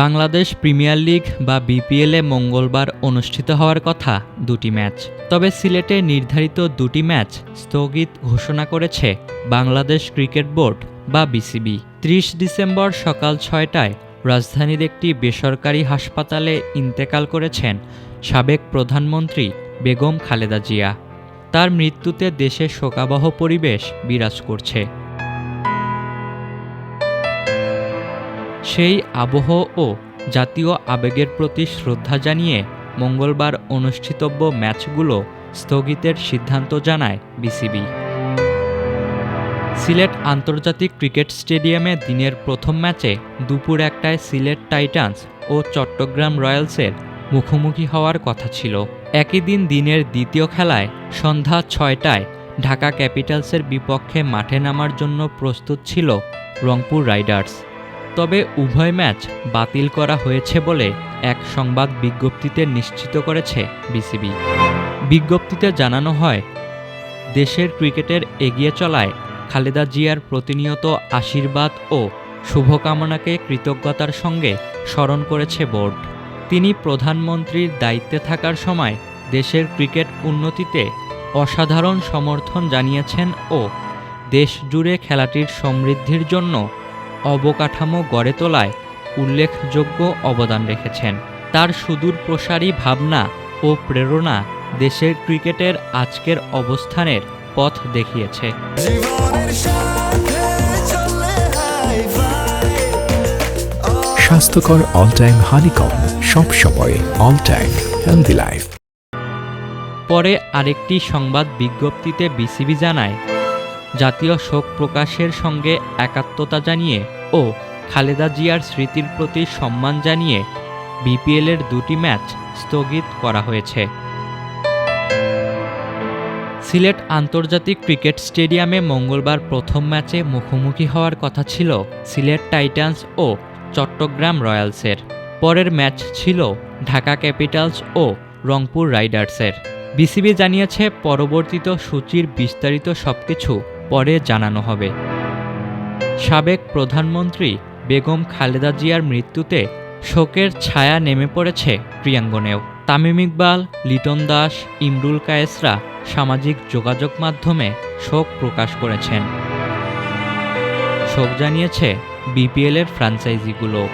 Bangladesh premier league বা বিপিএলে মঙ্গলবার অনুষ্ঠিত হওয়ার কথা দুটি ম্যাচ। তবে সিলেটে নির্ধারিত দুটি ম্যাচ স্থগিত ঘোষণা করেছে বাংলাদেশ ক্রিকেট বোর্ড বা বিসিবি। ত্রিশ ডিসেম্বর সকাল ছয়টায় রাজধানীর একটি বেসরকারি হাসপাতালে ইন্তেকাল করেছেন সাবেক প্রধানমন্ত্রী বেগম খালেদা জিয়া। তার মৃত্যুতে দেশে শোকাবহ পরিবেশ বিরাজ করছে। সেই আবহ ও জাতীয় আবেগের প্রতি শ্রদ্ধা জানিয়ে মঙ্গলবার অনুষ্ঠিতব্য ম্যাচগুলো স্থগিতের সিদ্ধান্ত জানায় বিসিবি। সিলেট আন্তর্জাতিক ক্রিকেট স্টেডিয়ামে দিনের প্রথম ম্যাচে দুপুর একটায় সিলেট টাইটান্স ও চট্টগ্রাম রয়্যালসের মুখোমুখি হওয়ার কথা ছিল। একই দিন দিনের দ্বিতীয় খেলায় সন্ধ্যা ছয়টায় ঢাকা ক্যাপিটালসের বিপক্ষে মাঠে নামার জন্য প্রস্তুত ছিল রংপুর রাইডার্স। তবে উভয় ম্যাচ বাতিল করা হয়েছে বলে এক সংবাদ বিজ্ঞপ্তিতে নিশ্চিত করেছে বিসিবি। বিজ্ঞপ্তিতে জানানো হয়, দেশের ক্রিকেটের এগিয়ে চলায় খালেদা জিয়ার প্রতিনিয়ত আশীর্বাদ ও শুভকামনাকে কৃতজ্ঞতার সঙ্গে স্মরণ করেছে বোর্ড। তিনি প্রধানমন্ত্রীর দায়িত্বে থাকার সময় দেশের ক্রিকেট উন্নতিতে অসাধারণ সমর্থন জানিয়েছেন ও দেশ জুড়ে খেলাটির সমৃদ্ধির জন্য অবকাঠামো গড়ে তোলায় উল্লেখযোগ্য অবদান রেখেছেন। তার সুদূর প্রসারী ভাবনা ও প্রেরণা দেশের ক্রিকেটের আজকের অবস্থানের পথ দেখিয়েছে। স্বাস্থ্যকর অল টাইম হানিকম সব সময় অল টাইম হেলদি লাইফ পরে আরেকটি সংবাদ বিজ্ঞপ্তিতে বিসিবি জানায় জাতীয় শোক প্রকাশের সঙ্গে একাত্মতা জানিয়ে ও খালেদা জিয়ার স্মৃতির প্রতি সম্মান জানিয়ে বিপিএলের দুটি ম্যাচ স্থগিত করা হয়েছে। সিলেট আন্তর্জাতিক ক্রিকেট স্টেডিয়ামে মঙ্গলবার প্রথম ম্যাচে মুখোমুখি হওয়ার কথা ছিল সিলেট টাইটান্স ও চট্টগ্রাম রয়্যালসের। পরের ম্যাচ ছিল ঢাকা ক্যাপিটালস ও রংপুর রাইডার্সের। বিসিবি জানিয়েছে, পরবর্তীত সূচির বিস্তারিত সবকিছু পরে জানানো হবে। সাবেক প্রধানমন্ত্রী বেগম খালেদা জিয়ার মৃত্যুতে শোকের ছায়া নেমে পড়েছে প্রিয়াঙ্গনেও তামিম ইকবাল, লিটন দাস, ইমরুল কায়েসরা সামাজিক যোগাযোগ মাধ্যমে শোক প্রকাশ করেছেন। শোক জানিয়েছে বিপিএলের ফ্র্যাঞ্চাইজিগুলো